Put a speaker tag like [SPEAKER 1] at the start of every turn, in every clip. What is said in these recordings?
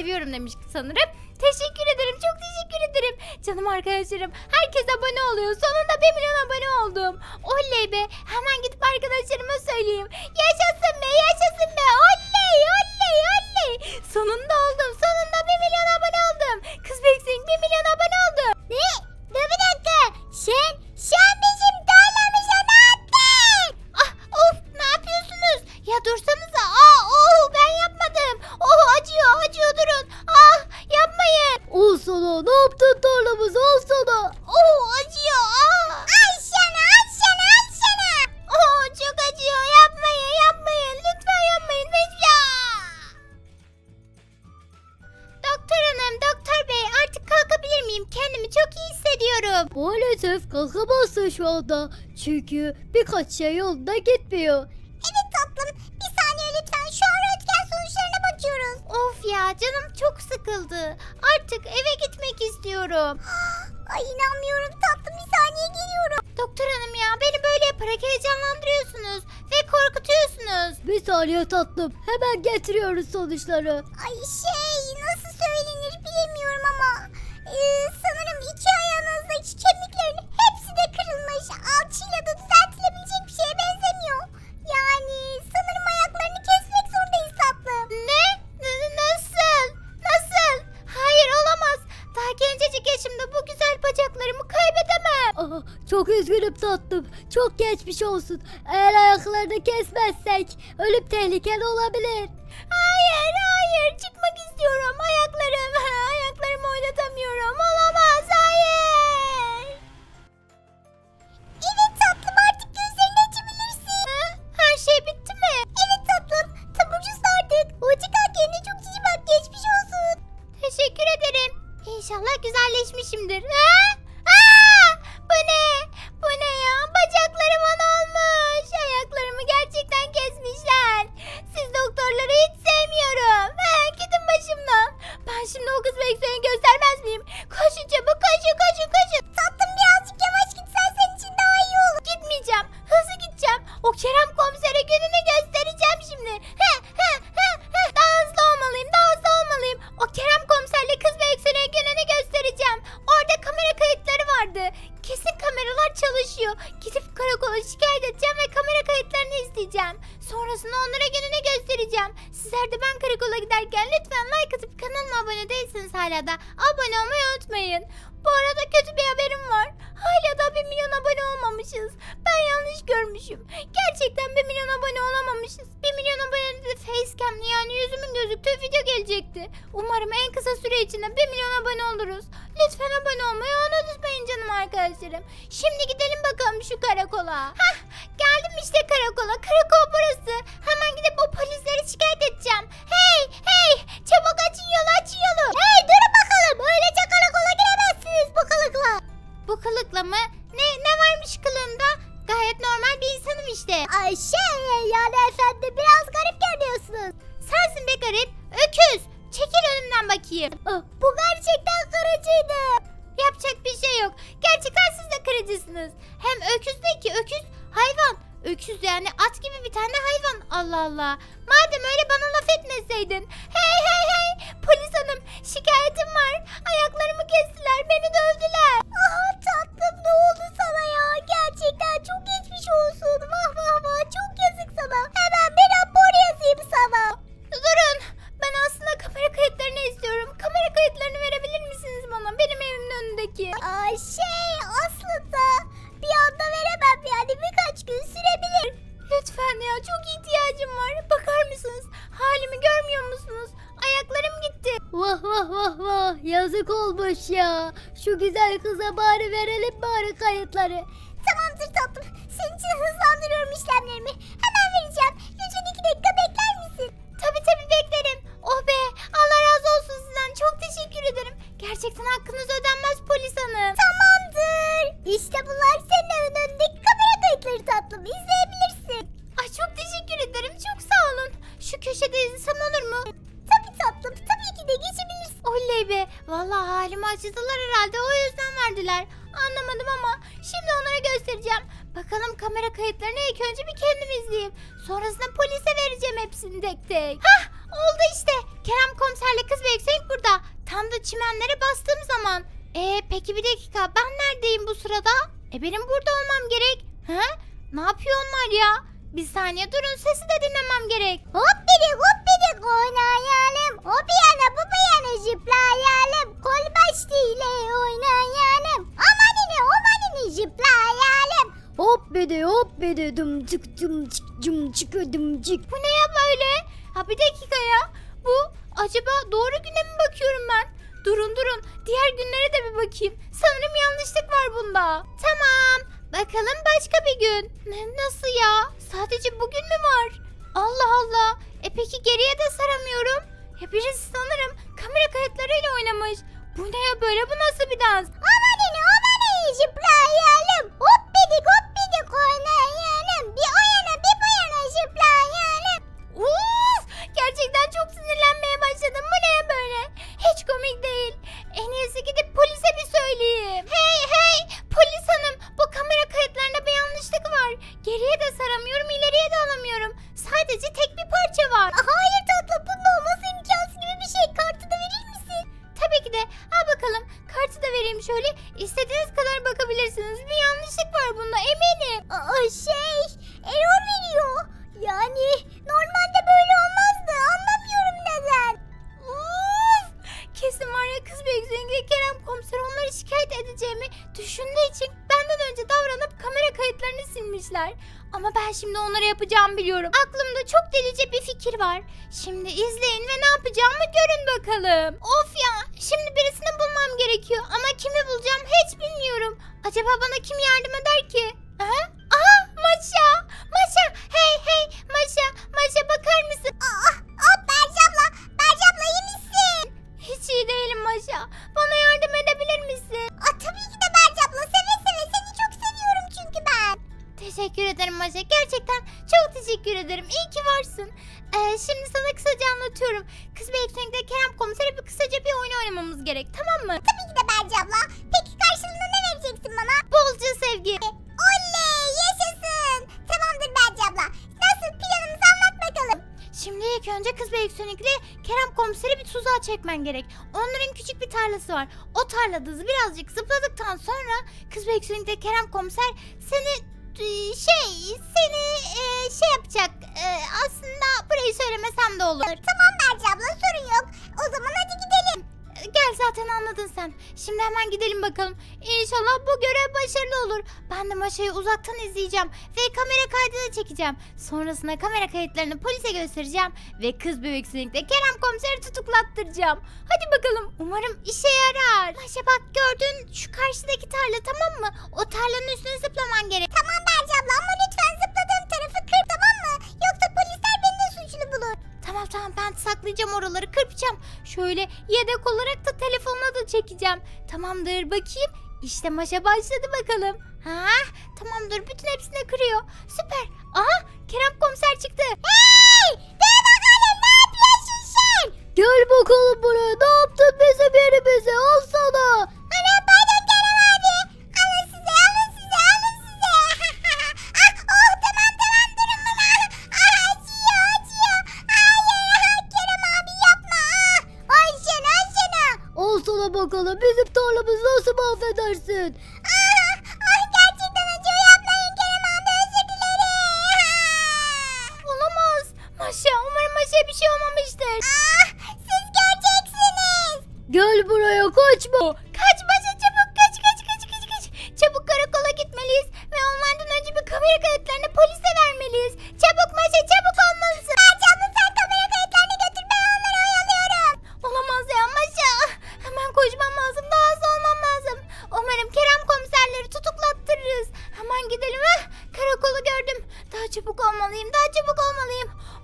[SPEAKER 1] seviyorum demiş sanırım. Teşekkür ederim. Çok teşekkür ederim. Canım arkadaşlarım. Herkes abone oluyor. Sonunda 1 milyon abone oldum. Oley be. Hemen gidip arkadaşlarıma söyleyeyim. Yaşasın be yaşasın be. Oley oley oley. Sonunda oldum. Sonunda 1 milyon abone oldum. Kız Beksin 1 milyon abone oldum.
[SPEAKER 2] Ne? Dur bir dakika. Sen, sen ne yaptın
[SPEAKER 3] tarlamız al sana.
[SPEAKER 1] Oh acıyor. Ah.
[SPEAKER 2] Al sana, al sana, al sana.
[SPEAKER 1] Oh çok acıyor. Yapmayın yapmayın. Lütfen yapmayın. Lütfen. Doktor hanım, doktor bey artık kalkabilir miyim? Kendimi çok iyi hissediyorum.
[SPEAKER 3] Maalesef kalkamazsın şu anda. Çünkü birkaç şey yolunda gitmiyor.
[SPEAKER 2] Evet tatlım. Bir saniye lütfen. Şu an röntgen sonuçlarına bakıyoruz.
[SPEAKER 1] Of ya canım çok sıkıldı. Artık eve istiyorum.
[SPEAKER 2] Ay inanmıyorum tatlım. Bir saniye geliyorum.
[SPEAKER 1] Doktor hanım ya beni böyle yaparak heyecanlandırıyorsunuz ve korkutuyorsunuz.
[SPEAKER 3] Bir saniye tatlım. Hemen getiriyoruz sonuçları.
[SPEAKER 2] Ay şey tatlım.
[SPEAKER 3] Çok geçmiş olsun. Eğer ayaklarını kesmezsek ölüm tehlikeli olabilir.
[SPEAKER 1] Hayır hayır çıkmak istiyorum. Ayaklarım. O Kerem komisere gününü görmüşüm. Gerçekten 1 milyon abone olamamışız. 1 milyon abonede de facecam'li yani yüzümün gözüktüğü video gelecekti. Umarım en kısa süre içinde 1 milyon abone oluruz. Lütfen abone olmayı unutmayın canım arkadaşlarım. Şimdi gidelim bakalım şu karakola. Hah geldim işte karakola. Karakol burası. Hemen gidip o polisleri şikayet edeceğim. Hey hey çabuk açın yolu açın yolu.
[SPEAKER 2] Hey durun bakalım öylece karakola giremezsiniz bu kılıkla.
[SPEAKER 1] Bu kılıkla mı? Ne, ne varmış kılığında? Gayet normal bir işte.
[SPEAKER 2] Ay şey yani efendim biraz garip görünüyorsunuz.
[SPEAKER 1] Sensin be garip. Öküz. Çekil önümden bakayım.
[SPEAKER 2] Ah, bu gerçekten kırıcıydı.
[SPEAKER 1] Yapacak bir şey yok. Gerçekten siz de kırıcısınız. Hem öküz de ki öküz hayvan. Öküz yani at gibi bir tane hayvan. Allah Allah. Madem öyle bana laf etmeseydin. Hey hey hey. Polis hanım şikayetim var. Ayaklarımı
[SPEAKER 2] Vah vah vah
[SPEAKER 3] vah yazık olmuş ya. Şu güzel kıza bari verelim bari kayıtları.
[SPEAKER 2] Tamamdır tatlım. Senin için hızlandırıyorum işlemlerimi. Hemen vereceğim. Lütfen iki dakika bekler misin?
[SPEAKER 1] Tabii tabii beklerim. Oh be Allah razı olsun sizden. Çok teşekkür ederim. Gerçekten hakkınız ödenmez polis hanım.
[SPEAKER 2] Tamamdır. İşte bunlar senin önündeki kamera kayıtları tatlım. İzleyebilirsin.
[SPEAKER 1] Ay çok teşekkür ederim. Çok sağ olun. Şu köşede izlesem olur mu?
[SPEAKER 2] Tabii tatlım. Tabii ki de geçebilirsin.
[SPEAKER 1] Oley be. Vallahi halimi acıdılar herhalde. O yüzden verdiler. Anlamadım ama şimdi onlara göstereceğim. Bakalım kamera kayıtlarını ilk önce bir kendim izleyeyim. Sonrasında polise vereceğim hepsini tek tek. Hah oldu işte. Kerem komiserle kız ve Yükselik burada. Tam da çimenlere bastığım zaman. Ee peki bir dakika ben neredeyim bu sırada? E benim burada olmam gerek. He? Ne yapıyor onlar ya? Bir saniye durun sesi de dinlemem gerek.
[SPEAKER 2] Hop biri hop biri oynayalım. O bir yana bu bir yana zıplayalım. Kol başlığıyla oynayalım. Amanini amanini zıplayalım.
[SPEAKER 3] Hop bede hop bede dım çık dım çık cım çık dım çık.
[SPEAKER 1] Bu ne ya böyle? Ha bir dakika ya. Bu acaba doğru güne mi bakıyorum ben? Durun durun. Diğer günlere de bir bakayım. Sanırım yanlışlık var bunda. Tamam. Bakalım başka bir gün. Ne, nasıl ya? Sadece bugün mü var? Allah Allah. E peki geriye de saramıyorum. Ya birisi sanırım kamera kayıtlarıyla oynamış. Bu ne ya böyle? Bu nasıl bir dans?
[SPEAKER 2] Amanini amanini zıplayalım. Hop biri hop biri oynayalım. Bir o yana bir bu yana zıplayalım.
[SPEAKER 1] Uf! Gerçekten çok sinirlenmeye başladım. Bu ne böyle? Hiç komik değil. En iyisi gidip polise bir söyleyeyim. Hey hey! Polis hanım bu kamera edeceğimi düşündüğü için benden önce davranıp kamera kayıtlarını silmişler. Ama ben şimdi onları yapacağımı biliyorum. Aklımda çok delice bir fikir var. Şimdi izleyin ve ne yapacağımı görün bakalım. Of ya şimdi birisini bulmam gerekiyor ama kimi bulacağım hiç bilmiyorum. Acaba bana kim yardım eder ki? Aha, aha Maşa! Maşa! Hey hey Maşa! Maşa bakar mısın?
[SPEAKER 2] Aa, aa Berce abla. Berce abla iyi misin?
[SPEAKER 1] Hiç iyi değilim Maşa. Bana yardım edebilir misin? Teşekkür ederim Maşa. Gerçekten çok teşekkür ederim. İyi ki varsın. Ee, şimdi sana kısaca anlatıyorum. Kız Beyefendi'de Kerem komisere bir kısaca bir oyun oynamamız gerek. Tamam mı?
[SPEAKER 2] Tabii ki de Berce abla. Peki karşılığında ne vereceksin bana?
[SPEAKER 1] Bolca sevgi.
[SPEAKER 2] Oley yaşasın. Tamamdır Berce abla. Nasıl planımızı anlat bakalım.
[SPEAKER 1] Şimdi ilk önce Kız Beyefendi'yle Kerem komiseri bir tuzağa çekmen gerek. Onların küçük bir tarlası var. O tarlada birazcık zıpladıktan sonra Kız Beyefendi'yle Kerem komiser seni e, şey seni e, şey yapacak. E, aslında burayı söylemesem de olur.
[SPEAKER 2] Tamam Berce abla sorun yok. O zaman hadi gidelim.
[SPEAKER 1] Gel zaten anladın sen. Şimdi hemen gidelim bakalım. İnşallah bu görev başarılı olur. Ben de Maşa'yı uzaktan izleyeceğim ve kamera kaydı da çekeceğim. Sonrasında kamera kayıtlarını polise göstereceğim ve kız bebek sinikte Kerem komiseri tutuklattıracağım. Hadi bakalım. Umarım işe yarar. Maşa bak gördün şu karşıdaki tarla tamam mı? O tarlanın üstüne zıplaman gerek.
[SPEAKER 2] Tamam Berce abla ama lütfen zıpladığım tarafı kır tamam mı? Yoksa polisler beni de suçlu bulur.
[SPEAKER 1] Tamam tamam ben saklayacağım oraları kırpacağım. Şöyle yedek olarak da telefonla da çekeceğim. Tamamdır bakayım. İşte maşa başladı bakalım. Ha tamamdır bütün hepsini kırıyor. Süper. Aha Kerem komiser çıktı.
[SPEAKER 2] Hey!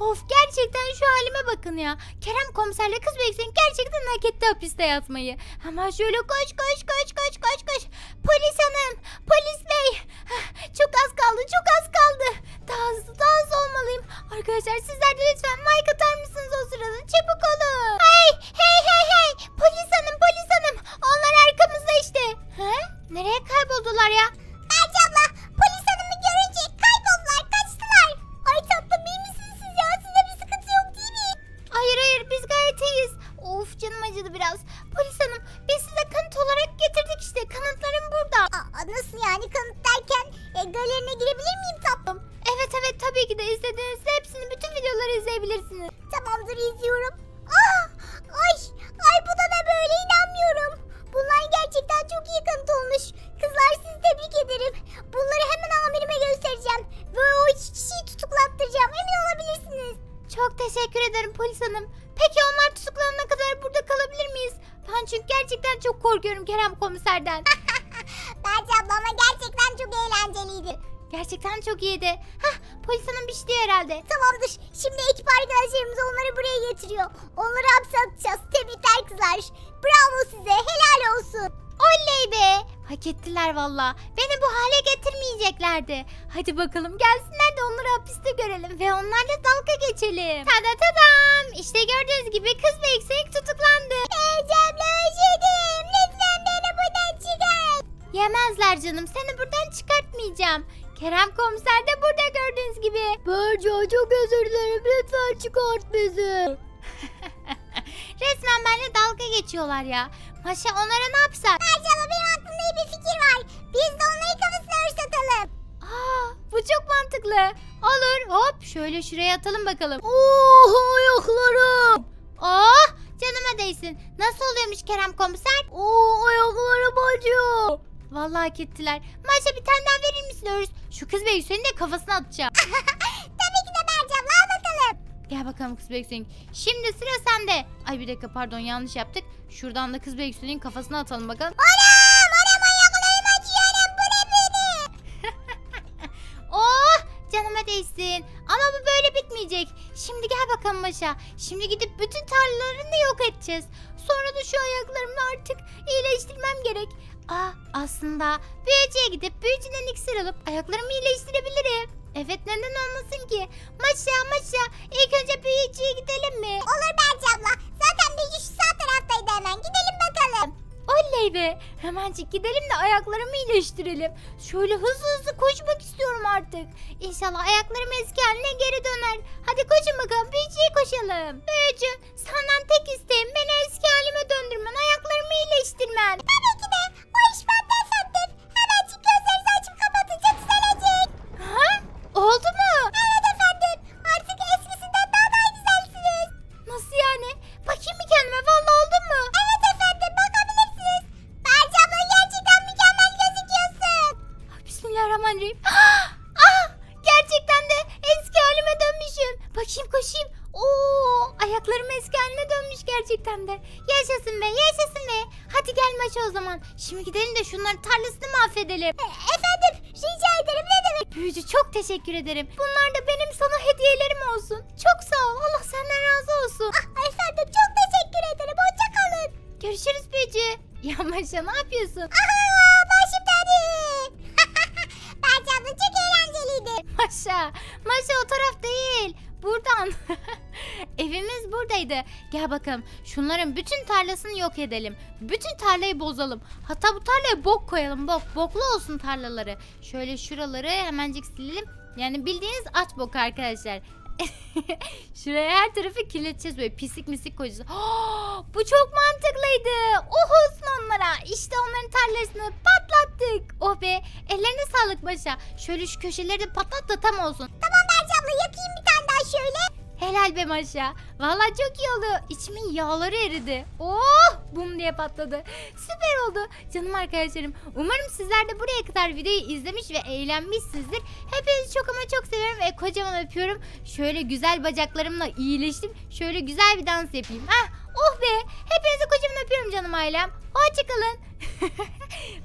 [SPEAKER 1] Of gerçekten şu halime bakın ya. Kerem komiserle kız bekleyin gerçekten hak etti hapiste yatmayı. Hemen şöyle koş koş koş koş koş koş. Polis hanım. Polis bey. Çok az kaldı. Çok az kaldı. Daha hızlı daha hızlı olmalıyım. Arkadaşlar sizler de lütfen like atar mısınız o sırada? Çabuk olun. Hey hey hey hey. Polis hanım polis hanım. Onlar arkamızda işte. He? Nereye kayboldular ya? Korkuyorum Kerem komiserden.
[SPEAKER 2] Bence ablama gerçekten çok eğlenceliydi.
[SPEAKER 1] gerçekten çok iyiydi. Hah polis hanım diyor herhalde.
[SPEAKER 2] Tamamdır. Şimdi ekip arkadaşlarımız onları buraya getiriyor. Onları hapse atacağız. Tebrikler kızlar. Bravo size. Helal olsun.
[SPEAKER 1] Oley be! Hak ettiler valla. Beni bu hale getirmeyeceklerdi. Hadi bakalım gelsinler de onları hapiste görelim ve onlarla dalga geçelim. Tada tadam! İşte gördüğünüz gibi kız ve yüksek tutuklandı.
[SPEAKER 2] Ecem'le özledim.
[SPEAKER 1] Yemezler canım seni buradan çıkartmayacağım. Kerem komiser de burada gördüğünüz gibi.
[SPEAKER 3] Berca çok özür dilerim lütfen çıkart bizi.
[SPEAKER 1] Resmen benimle dalga geçiyorlar ya. Maşa onlara ne yapsak?
[SPEAKER 2] Bence ama benim aklımda iyi bir fikir var. Biz de onları kafasına ırsatalım.
[SPEAKER 1] Aa, bu çok mantıklı. Olur hop şöyle şuraya atalım bakalım.
[SPEAKER 3] Oh ayaklarım.
[SPEAKER 1] Oh canıma değsin. Nasıl oluyormuş Kerem komiser?
[SPEAKER 3] Oh ayaklarım acıyor.
[SPEAKER 1] Vallahi hak ettiler. Maşa bir tane daha verir misin Örüs? Şu kız Hüseyin'i de kafasına atacağım.
[SPEAKER 2] Tabii ki de abla al bakalım.
[SPEAKER 1] Gel bakalım kız Hüseyin. Şimdi sıra sende. Ay bir dakika pardon yanlış yaptık. Şuradan da kız ve Hüseyin'in kafasına atalım bakalım.
[SPEAKER 2] Anam anam ayaklarım acıyor bu ne böyle?
[SPEAKER 1] Oh canıma değsin. Ama bu böyle bitmeyecek. Şimdi gel bakalım Maşa. Şimdi gidip bütün tarlalarını yok edeceğiz. Sonra da şu ayaklarımı artık iyileştirmem gerek. Aa aslında büyücüye gidip büyücüden iksir alıp ayaklarımı iyileştirebilirim. Evet neden olmasın ki? Maşa Maşa ilk önce büyücüye gidelim mi?
[SPEAKER 2] Olur Bence abla. Zaten bir şu sağ taraftaydı hemen. Gidelim bakalım.
[SPEAKER 1] Oley be! Hemencik gidelim de ayaklarımı iyileştirelim. Şöyle hızlı hızlı koşmak istiyorum artık. İnşallah ayaklarım eski haline geri döner. Hadi koşun bakalım büyücüye koşalım. Büyücü senden tek isteğim beni eski halime döndürmen, ayaklarımı iyileştirmen.
[SPEAKER 2] Tabii ki de. O iş bende
[SPEAKER 1] Şimdi gidelim de şunların tarlasını mahvedelim.
[SPEAKER 2] E, efendim rica ederim ne demek?
[SPEAKER 1] Büyücü çok teşekkür ederim. Bunlar da benim sana hediyelerim olsun. Çok sağ ol. Allah senden razı olsun.
[SPEAKER 2] Ah, efendim çok teşekkür ederim. Hoşça kalın.
[SPEAKER 1] Görüşürüz büyücü. Ya Maşa ne yapıyorsun?
[SPEAKER 2] Aha başım dönüyor. Bence abla çok eğlenceliydi.
[SPEAKER 1] Maşa, Maşa o taraf değil. Buradan. Evimiz buradaydı. Gel bakalım. Şunların bütün tarlasını yok edelim. Bütün tarlayı bozalım. Hatta bu tarlaya bok koyalım. Bok. Boklu olsun tarlaları. Şöyle şuraları hemencik silelim. Yani bildiğiniz aç bok arkadaşlar. Şuraya her tarafı kirleteceğiz böyle pislik mislik koyacağız. bu çok mantıklıydı. Oh olsun onlara. İşte onların tarlasını patlattık. Oh be. Ellerine sağlık başa. Şöyle şu köşeleri patlat da tam olsun.
[SPEAKER 2] Tamam abla yakayım bir tane daha şöyle.
[SPEAKER 1] Helal be Maşa. Vallahi çok iyi oldu. İçimin yağları eridi. Oh! Bum diye patladı. Süper oldu. Canım arkadaşlarım. Umarım sizler de buraya kadar videoyu izlemiş ve eğlenmişsinizdir. Hepinizi çok ama çok seviyorum ve kocaman öpüyorum. Şöyle güzel bacaklarımla iyileştim. Şöyle güzel bir dans yapayım. Ah! Oh be! Hepinizi kocaman öpüyorum canım ailem. Hoşçakalın.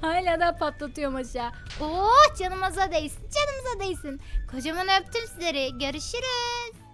[SPEAKER 1] Hala da patlatıyor Maşa. Oh! Canımıza değsin. Canımıza değsin. Kocaman öptüm sizleri. Görüşürüz.